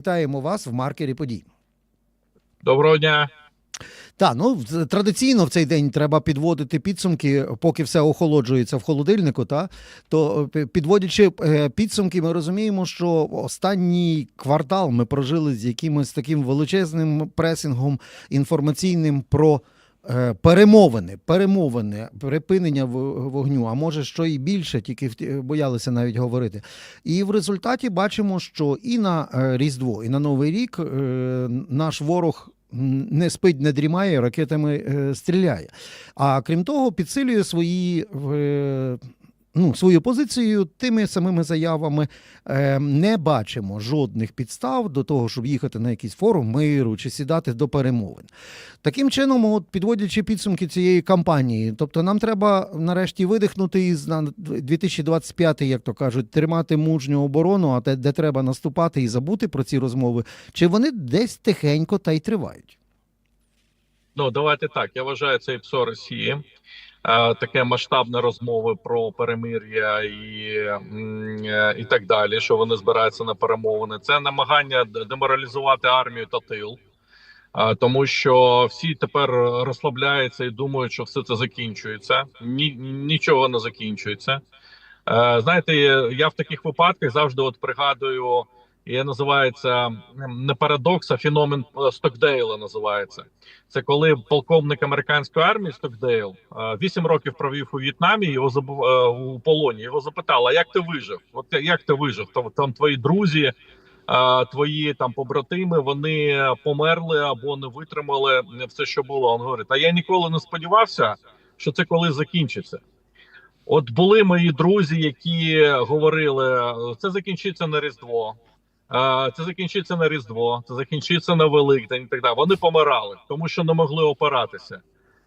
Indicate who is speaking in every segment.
Speaker 1: Вітаємо вас в маркері подій.
Speaker 2: Доброго дня.
Speaker 1: Так, ну традиційно в цей день треба підводити підсумки, поки все охолоджується в холодильнику. Та то е, підводячи е, підсумки, ми розуміємо, що останній квартал ми прожили з якимось таким величезним пресингом інформаційним про. Е, Перемовини, перемовини, припинення вогню, а може що і більше, тільки боялися навіть говорити. І в результаті бачимо, що і на е, Різдво, і на Новий рік е, наш ворог не спить, не дрімає, ракетами стріляє. А крім того, підсилює свої. Ну, свою позицію тими самими заявами е, не бачимо жодних підстав до того, щоб їхати на якийсь форум миру чи сідати до перемовин. Таким чином, от підводячи підсумки цієї кампанії, тобто нам треба нарешті видихнути із на 2025, як то кажуть, тримати мужню оборону, а те, де треба наступати і забути про ці розмови, чи вони десь тихенько та й тривають.
Speaker 2: Ну давайте так. Я вважаю це і ПСО Росії. Е, Таке масштабне розмови про перемир'я і, е, і так далі. Що вони збираються на перемовини. Це намагання деморалізувати армію та тил, Е, тому що всі тепер розслабляються і думають, що все це закінчується. Ні, нічого не закінчується. Знаєте, я в таких випадках завжди от пригадую. Я називається не парадокс, а феномен е, Стокдейла. Називається це коли полковник американської армії Стокдейл е, вісім років провів у В'єтнамі. Його забу- е, у полоні. Його запитали: як ти вижив? От як ти вижив? Там, там твої друзі, твої там побратими, вони померли або не витримали все, що було. Він говорить: а я ніколи не сподівався, що це коли закінчиться. От були мої друзі, які говорили: це закінчиться на Різдво. Е, Це закінчиться на Різдво, це закінчиться на Великдень і так далі. Вони помирали, тому що не могли опиратися.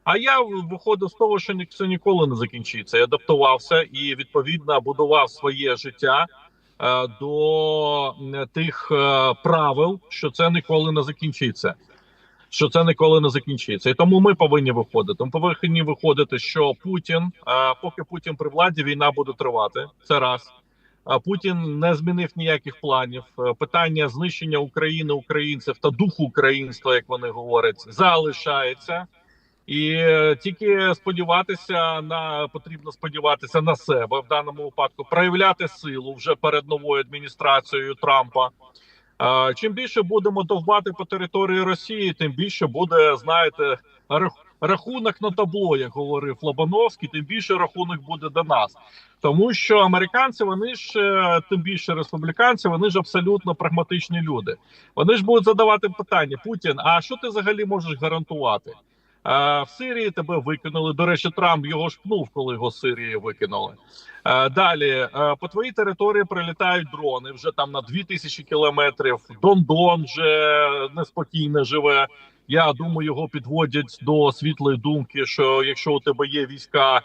Speaker 2: А я виходив з того, що це ніколи не закінчиться. Я адаптувався і відповідно будував своє життя е, до тих е, правил, що це ніколи не закінчиться. Що це ніколи не закінчиться, і тому ми повинні виходити. Ми повинні виходити, що Путін, поки Путін при владі, війна буде тривати. Це раз. Путін не змінив ніяких планів. Е, Питання знищення України, українців та духу українства, як вони говорять, залишається. І е, тільки сподіватися на потрібно сподіватися на себе в даному випадку, проявляти силу вже перед новою адміністрацією Трампа. Е, Чим більше будемо довбати по території Росії, тим більше буде, знаєте, рахунок на табло, як говорив Лобановський, тим більше рахунок буде до нас. Тому що американці, вони ж е, тим більше республіканці, вони ж абсолютно прагматичні люди. Вони ж будуть задавати питання: Путін, а що ти взагалі можеш гарантувати? В Сирії тебе викинули. До речі, Трамп його ж пнув, коли його з Сирії викинули. Далі по твоїй території прилітають дрони вже там на 2000 кілометрів. Дондон вже неспокійно живе. Я думаю, його підводять до світлої думки, що якщо у тебе є війська,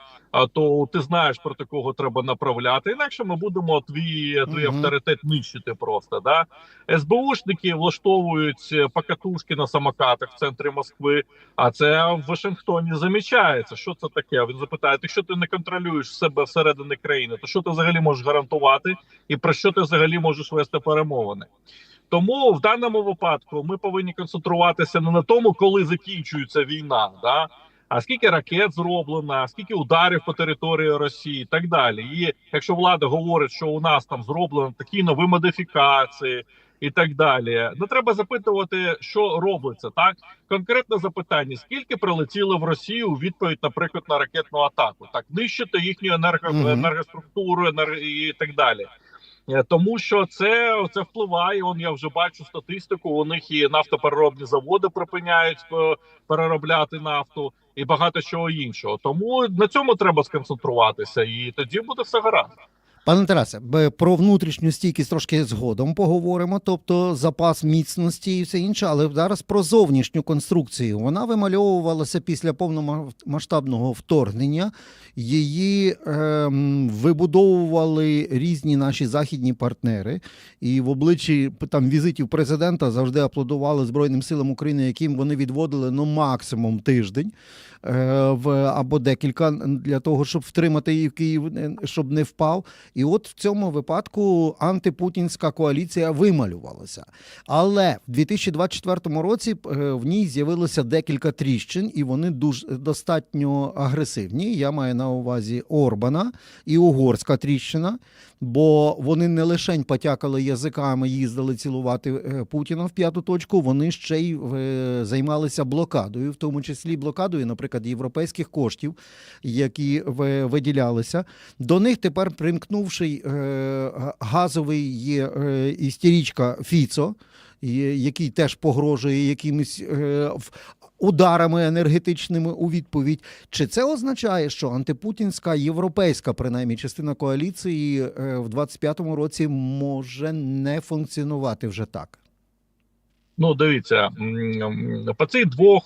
Speaker 2: то ти знаєш про такого треба направляти. Інакше ми будемо твій твій авторитет нищити просто. Да? СБУшники влаштовують е, покатушки на самокатах в центрі Москви. А це в Вашингтоні замічається. Що це таке? Він запитає: ти що ти не контролюєш себе всередині країни? То що ти взагалі можеш гарантувати, і про що ти взагалі можеш вести перемовини? Тому в даному випадку ми повинні концентруватися не на тому, коли закінчується війна, да а скільки ракет зроблено, скільки ударів по території Росії, і так далі. І якщо влада говорить, що у нас там зроблено такі нові модифікації. І так далі, не треба запитувати, що робиться так. Конкретне запитання: скільки прилетіло в Росію у відповідь, наприклад, на ракетну атаку, так нищити їхню енерго, енергоструктуру енер... і так далі. Е, Тому що це, це впливає. Он я вже бачу статистику. У них і нафтопереробні заводи припиняють е, переробляти нафту і багато чого іншого. Тому на цьому треба сконцентруватися, і тоді буде все гаразд.
Speaker 1: Пане Тарасе, про внутрішню стійкість трошки згодом поговоримо, тобто запас міцності і все інше, але зараз про зовнішню конструкцію. Вона вимальовувалася після повномасштабного вторгнення. Її ем, вибудовували різні наші західні партнери, і в обличчі там візитів президента завжди аплодували Збройним силам України, яким вони відводили ну максимум тиждень е, в або декілька для того, щоб втримати її в Київ, е, щоб не впав. І от в цьому випадку антипутінська коаліція вималювалася. Але в 2024 році е, в ній з'явилося декілька тріщин, і вони дуже достатньо агресивні. Я маю на увазі Орбана і угорська тріщина. Бо вони не лише потякали язиками, їздили цілувати е, Путіна в п'яту точку, вони ще й е, займалися блокадою, в тому числі блокадою, наприклад, європейських коштів, які виділялися. До них тепер примкнувши е, газовий е, істерічка Фіцо, який теж погрожує якимись е, ударами енергетичними у відповідь. Чи це означає, що антипутінська європейська, принаймні, частина коаліції в 25-му році може не функціонувати вже так?
Speaker 2: Ну, дивіться, по цих двох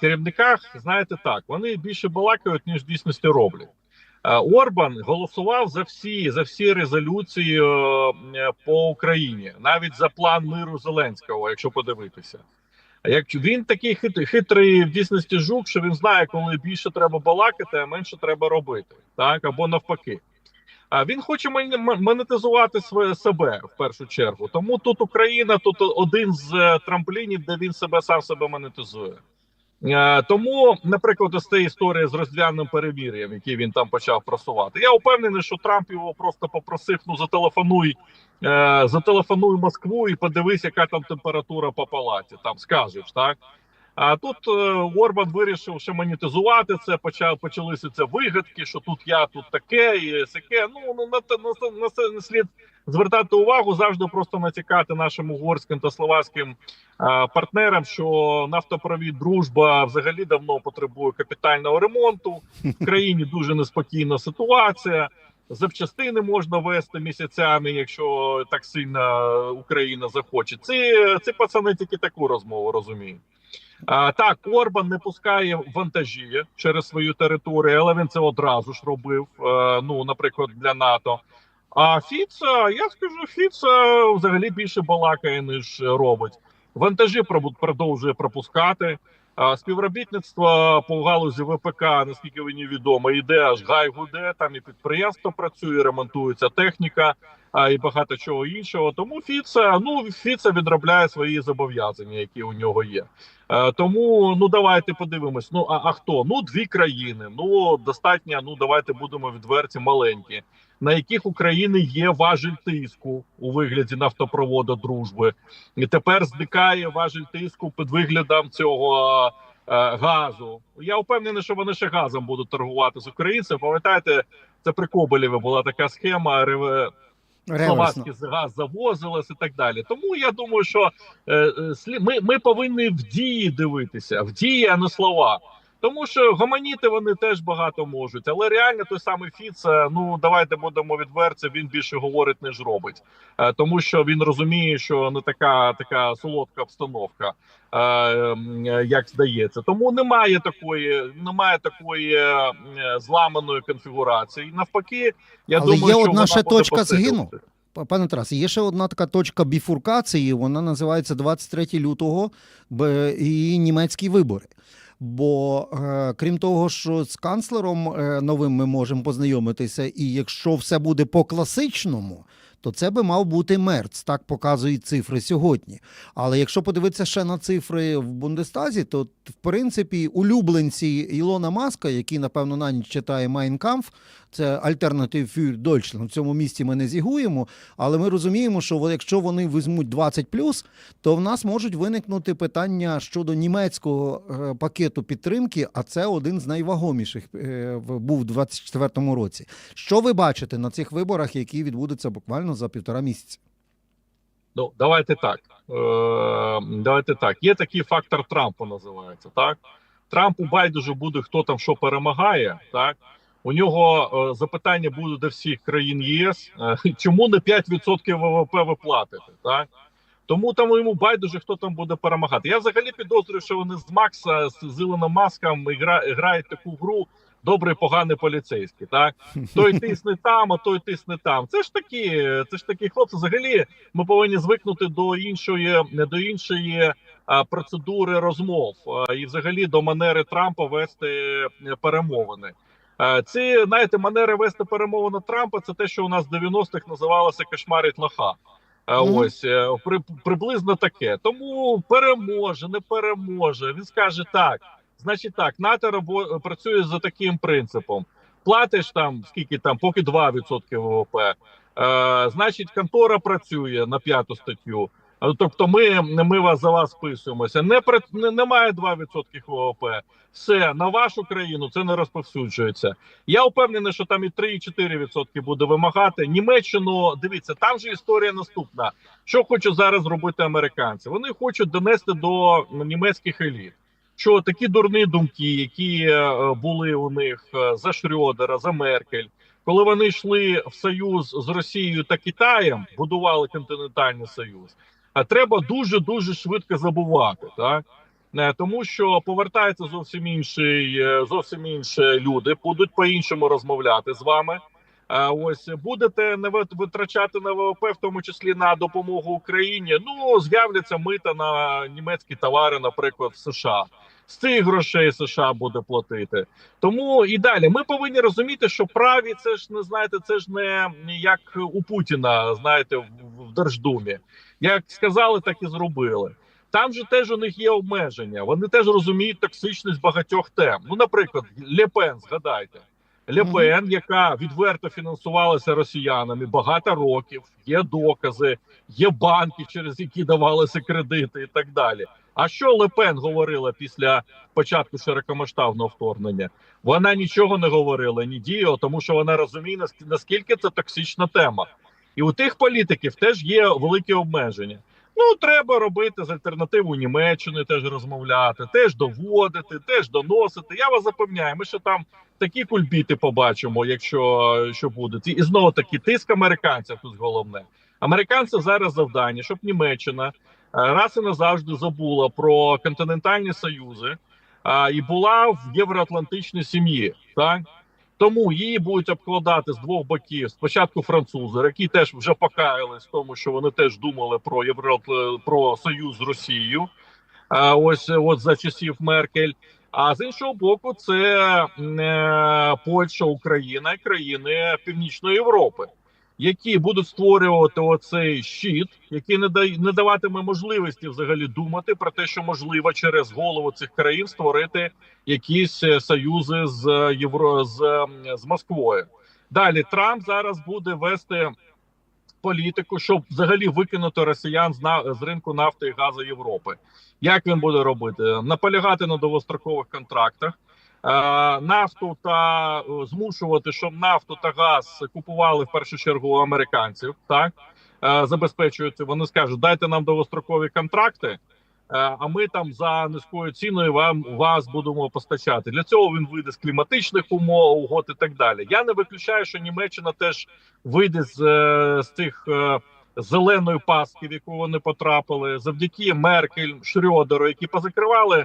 Speaker 2: керівниках, знаєте так, вони більше балакають, ніж в дійсності роблять. Орбан голосував за всі за всі резолюції е, по Україні, навіть за план миру Зеленського, якщо подивитися. Як він такий хит, хитрий в дійсності жук, що він знає, коли більше треба балакати, а менше треба робити, так або навпаки. А він хоче монетизувати своє себе в першу чергу. Тому тут Україна, тут один з е, трамплінів, де він себе сам себе монетизує. Е, Тому, наприклад, ось ця історія з роздвяним перемір'ям, який він там почав просувати. Я впевнений, що Трамп його просто попросив: ну зателефонуй, е, зателефонуй Москву і подивись, яка там температура по палаті. Там скажеш, так. А тут е, Орбан вирішив ще монетизувати це. Почав почалися це вигадки, що тут я, тут таке і сяке. Ну ну на те на, це- не слід звертати увагу, завжди просто натякати нашим угорським та словацьким е, партнерам, що нафтопровід дружба взагалі давно потребує капітального ремонту. В країні дуже неспокійна ситуація. Запчастини можна вести місяцями, якщо так сильно Україна захоче. Ці, ці пацани тільки таку розмову розуміють. А, так, Орбан не пускає вантажі через свою територію, але він це одразу ж робив. е, ну, наприклад, для НАТО. А Фіца, я скажу, Фіца взагалі більше балакає, ніж робить. Вантажі продовжує пропускати. Співробітництво по галузі ВПК, наскільки мені відомо, йде аж гай гуде. Там і підприємство працює, ремонтується техніка а, і багато чого іншого. Тому Фіца, ну Фіца відробляє свої зобов'язання, які у нього є. Е, тому ну давайте подивимось. Ну а, а хто? Ну дві країни. Ну достатньо. Ну давайте будемо відверті, маленькі, на яких України є важіль тиску у вигляді нафтопроводу дружби, і тепер зникає важіль тиску під виглядом цього. е, Газу я впевнений, що вони ще газом будуть торгувати з українцями. Пам'ятаєте, це при Коболєві була така схема.
Speaker 1: Реверсно.
Speaker 2: Словацький газ завозилось і так далі. Тому я думаю, що е, е, ми, ми повинні в дії дивитися, в дії, а не слова. Тому що гомоніти вони теж багато можуть, але реально той самий Фіц, е, ну давайте будемо відверті, він більше говорить, ніж робить, Е, тому що він розуміє, що не така така солодка обстановка, е, як здається. Тому немає такої, немає такої зламаної конфігурації. Навпаки, я
Speaker 1: Але
Speaker 2: думаю,
Speaker 1: є
Speaker 2: що
Speaker 1: одна ще точка згину. Пане Тарас, є ще одна така точка біфуркації, вона називається 23 лютого і німецькі вибори. Бо е, крім того, що з канцлером е, новим ми можемо познайомитися, і якщо все буде по класичному, то це би мав бути Мерц. Так показують цифри сьогодні. Але якщо подивитися ще на цифри в Бундестазі, то в принципі улюбленці Ілона Маска, який напевно на ніч читає Майнкамф, це Alternative für Deutschland. В цьому місті ми не зігуємо, але ми розуміємо, що якщо вони візьмуть 20+, то в нас можуть виникнути питання щодо німецького е, пакету підтримки, а це один з найвагоміших е, був у 2024 році. Що ви бачите на цих виборах, які відбудуться буквально за півтора місяця?
Speaker 2: Ну, давайте так. Е, давайте так. Є такий фактор Трампа, називається так. Трампу байдуже буде, хто там що перемагає. Так у нього е, запитання буде до всіх країн ЄС. е, чому не 5% ВВП ви платите? Так тому там йому байдуже, хто там буде перемагати. Я взагалі підозрюю, що вони з Макса з з Ілоном Маском гра, грають таку гру. Добрий, поганий поліцейський, так той тисне там, а той тисне там. Це ж такі, це ж такі хлопці. Взагалі, ми повинні звикнути до іншої до іншої а, процедури розмов а, і, взагалі, до манери Трампа вести е, перемовини. Е, Ці знаєте, манери вести перемовини Трампа це те, що у нас в 90-х називалося кошмарить лоха.
Speaker 1: Мгм.
Speaker 2: Ось е, при, приблизно таке. Тому переможе, не переможе. Він скаже так. Значить, так, НАТО рабо- працює за таким принципом: платиш там скільки там, поки 2% ВВП. Е, значить, контора працює на п'яту статтю. Е, Тобто, ми, ми вас за вас списуємося. Не, при- не немає 2% ВВП. Все на вашу країну це не розповсюджується. Я впевнений, що там і 3, і 4% буде вимагати. Німеччину дивіться, там же історія наступна. Що хочуть зараз зробити американці? Вони хочуть донести до німецьких еліт, що такі дурні думки, які е, були у них е, за Шрёдера, за Меркель, коли вони йшли в союз з Росією та Китаєм, будували континентальний союз. Треба дуже дуже швидко забувати, так Е, тому що повертаються зовсім інші, е, зовсім інші люди, будуть по-іншому розмовляти з вами. А ось будете не вит- витрачати на ВВП, в тому числі на допомогу Україні. Ну з'являться мита на німецькі товари, наприклад, в США. З цих грошей США буде платити. Тому і далі ми повинні розуміти, що праві це ж не знаєте, це ж не як у Путіна, знаєте, в Держдумі. Як сказали, так і зробили. Там же теж у них є обмеження. Вони теж розуміють токсичність багатьох тем. Ну, наприклад, Лепен, згадайте. Лепен, яка відверто фінансувалася росіянами багато років, є докази, є банки, через які давалися кредити, і так далі. А що Лепен говорила після початку широкомасштабного вторгнення? Вона нічого не говорила, ні діяла, тому що вона розуміє наск- наскільки це токсична тема. І у тих політиків теж є великі обмеження. Ну, треба робити з альтернативу Німеччини, теж розмовляти, теж доводити, теж доносити. Я вас запевняю, ми ще там такі кульбіти побачимо, якщо що будуть. І, знову таки тиск американців тут головне. Американців зараз завдання, щоб Німеччина е, раз і назавжди забула про континентальні союзи а, і була в євроатлантичній сім'ї. Так тому її будуть обкладати з двох боків. Спочатку французи, які теж вже покаялись тому, що вони теж думали про євро про союз з Росією. А, ось от за часів Меркель. А з іншого боку, це е, Польща, Україна і країни Північної Європи, які будуть створювати оцей щит, який не дає не даватиме можливості взагалі думати про те, що можливо через голову цих країн створити якісь е, союзи з е, Євро з, з Москвою. Далі Трамп зараз буде вести політику, щоб взагалі викинути росіян з на з ринку нафти і газу Європи. Як він буде робити? Наполягати на довгострокових контрактах. Е, Нафту та е, змушувати, щоб нафту та газ купували в першу чергу американців, так е, забезпечують. Вони скажуть, дайте нам довгострокові контракти, а ми там за низькою ціною вам вас будемо постачати. Для цього він вийде з кліматичних умов, угод і так далі. Я не виключаю, що Німеччина теж вийде з, з цих е, зеленої пастки, в яку вони потрапили, завдяки Меркель, Шрёдеру, які позакривали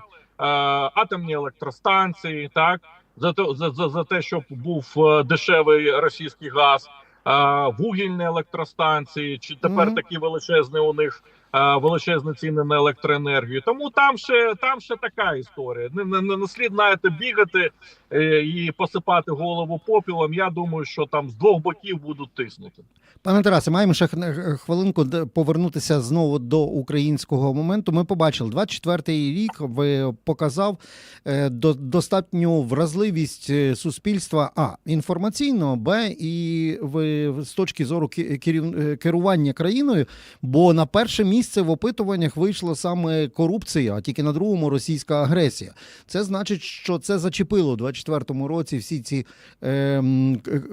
Speaker 2: атомні електростанції, так за те, за, за, за те, щоб був е, дешевий російський газ. е, Вугільні електростанції, чи тепер
Speaker 1: Мгм.
Speaker 2: такі величезні у них е, величезні ціни на електроенергію. Тому там ще там ще така історія. Не, не, не, слід навіть бігати е, Е, і посипати голову попілом. Я думаю, що там з двох боків будуть тиснути.
Speaker 1: Пане Тарасе, маємо ще е, хвилинку повернутися знову до українського моменту. Ми побачили 24-й рік. Ви показав е, до достатню вразливість суспільства а інформаційно, б і в з точки зору керів керування країною. Бо на перше місце в опитуваннях вийшла саме корупція, а тільки на другому російська агресія. Це значить, що це зачепило 24 1944 році всі ці е,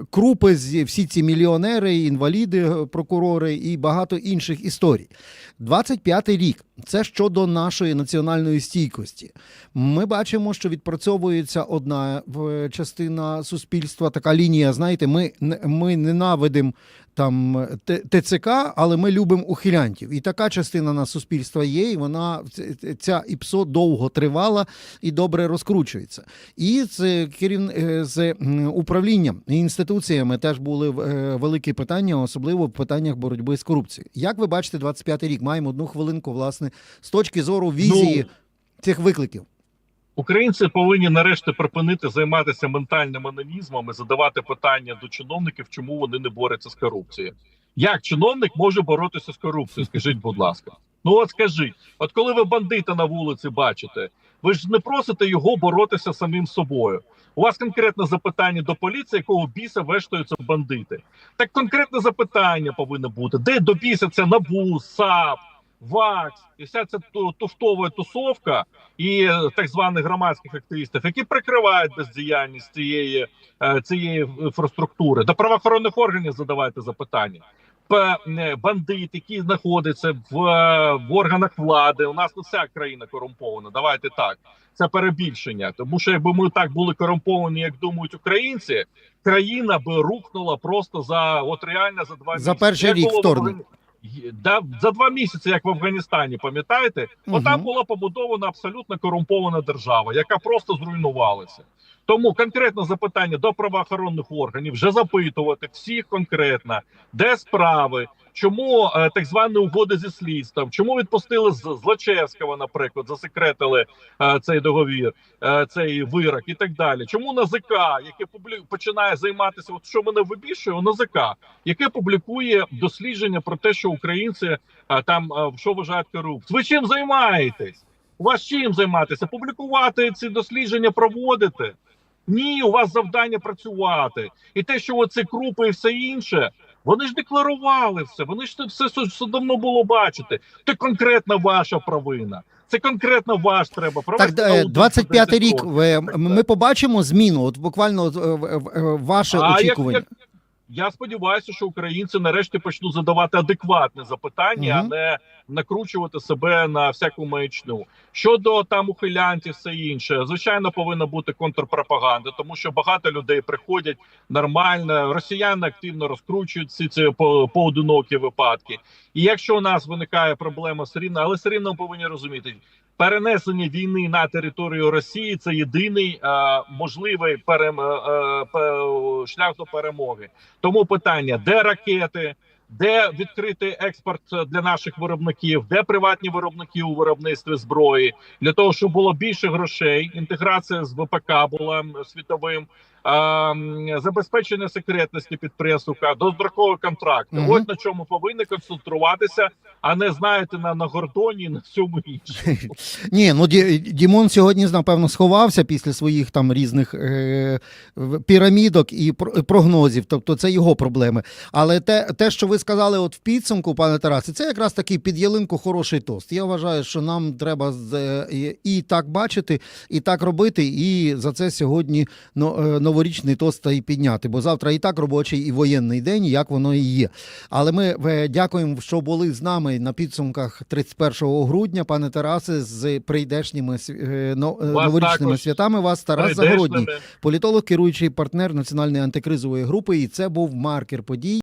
Speaker 1: крупи, всі ці мільйонери, інваліди, е, прокурори і багато інших історій. 25-й рік це щодо нашої національної стійкості. Ми бачимо, що відпрацьовується одна частина суспільства, така лінія. Знаєте, ми, ми ненавидимо там ТЦК, але ми любимо ухилянтів. І така частина на суспільства є, і вона ця ІПСО довго тривала і добре розкручується. І з керів... е, з управлінням і інституціями теж були е, великі питання, особливо в питаннях боротьби з корупцією. Як ви бачите, 25-й рік маємо одну хвилинку, власне, з точки зору візії
Speaker 2: Ну,
Speaker 1: цих викликів.
Speaker 2: Українці повинні нарешті припинити займатися ментальним анонізмом і задавати питання до чиновників, чому вони не борються з корупцією. Як чиновник може боротися з корупцією? Скажіть, будь ласка. Ну от скажіть, от коли ви бандита на вулиці бачите, ви ж не просите його боротися самим собою. У вас конкретне запитання до поліції, якого біса вештаються бандити. Так конкретне запитання повинно бути: де до біса це НАБУ, САП, ВАКС і вся ця ту- туфтова тусовка і е, так званих громадських активістів, які прикривають бездіяльність цієї, е, цієї інфраструктури. До правоохоронних органів задавайте запитання. Е, Бандит, які знаходяться в, в органах влади. У нас тут вся країна корумпована. Давайте так. Це перебільшення. Тому що якби ми так були корумповані, як думають українці, країна би рухнула просто за от реально за два
Speaker 1: За
Speaker 2: місяці.
Speaker 1: перший
Speaker 2: Як
Speaker 1: рік
Speaker 2: було
Speaker 1: вторгнення.
Speaker 2: Да, за два місяці, як в Афганістані, пам'ятаєте,
Speaker 1: угу.
Speaker 2: там була побудована абсолютно корумпована держава, яка просто зруйнувалася. Тому конкретне запитання до правоохоронних органів вже запитувати всіх конкретно, де справи, чому е, так звані угоди зі слідством, чому відпустили з Злочевського, наприклад, засекретили е, цей договір, е, цей вирок і так далі. Чому НАЗК, яке публі... починає займатися, от що мене вибішує, НАЗК, яке публікує дослідження про те, що українці там що вважають корупцією. Ви чим займаєтесь? У вас чим займатися? Публікувати ці дослідження, проводити? Ні, у вас завдання працювати. І те, що оці крупи і все інше, вони ж декларували все. Вони ж це все, все, все давно було бачити. Це конкретно ваша провина. Це конкретно ваш треба провести. Так,
Speaker 1: 25
Speaker 2: за 10
Speaker 1: рік. Ми побачимо зміну. От буквально е, е, е, ваше
Speaker 2: А як-
Speaker 1: очікування.
Speaker 2: як- Я сподіваюся, що українці нарешті почнуть задавати адекватне запитання,
Speaker 1: Мгм.
Speaker 2: а не накручувати себе на всяку маячню. Щодо там ухилянтів, все інше, звичайно, повинна бути контрпропаганда, тому що багато людей приходять нормально. Росіяни активно розкручують всі ці по- поодинокі випадки. І якщо у нас виникає проблема все рівно, але все рівно повинні розуміти. Перенесення війни на територію Росії це єдиний е, можливий перем, е, е, шлях до перемоги. Тому питання: де ракети, де відкритий експорт для наших виробників, де приватні виробники у виробництві зброї, для того, щоб було більше грошей. Інтеграція з ВПК була світовим. Забезпечення секретності підприємств, дострокові контракти.
Speaker 1: Мгм.
Speaker 2: Ось на чому повинні концентруватися, а не знаєте на, на гордоні на всьому іншому.
Speaker 1: Ні, ну Дімон сьогодні, напевно, сховався після своїх там різних е, пірамідок і прогнозів. Тобто це його проблеми. Але те, те, що ви сказали, от в підсумку, пане Тарасе, це якраз такий під ялинку хороший тост. Я вважаю, що нам треба е, і, так бачити, і так робити. І за це сьогодні но- е, новорічний тост і підняти. Бо завтра і так робочий, і воєнний день, як воно і є. Але ми е, дякуємо, що були з нами на підсумках 31 грудня, пане Тарасе, з прийдешніми е, е,
Speaker 2: Вас
Speaker 1: новорічними святами. Вас Тарас. Загородній, політолог, керуючий партнер національної антикризової групи. І це був маркер подій.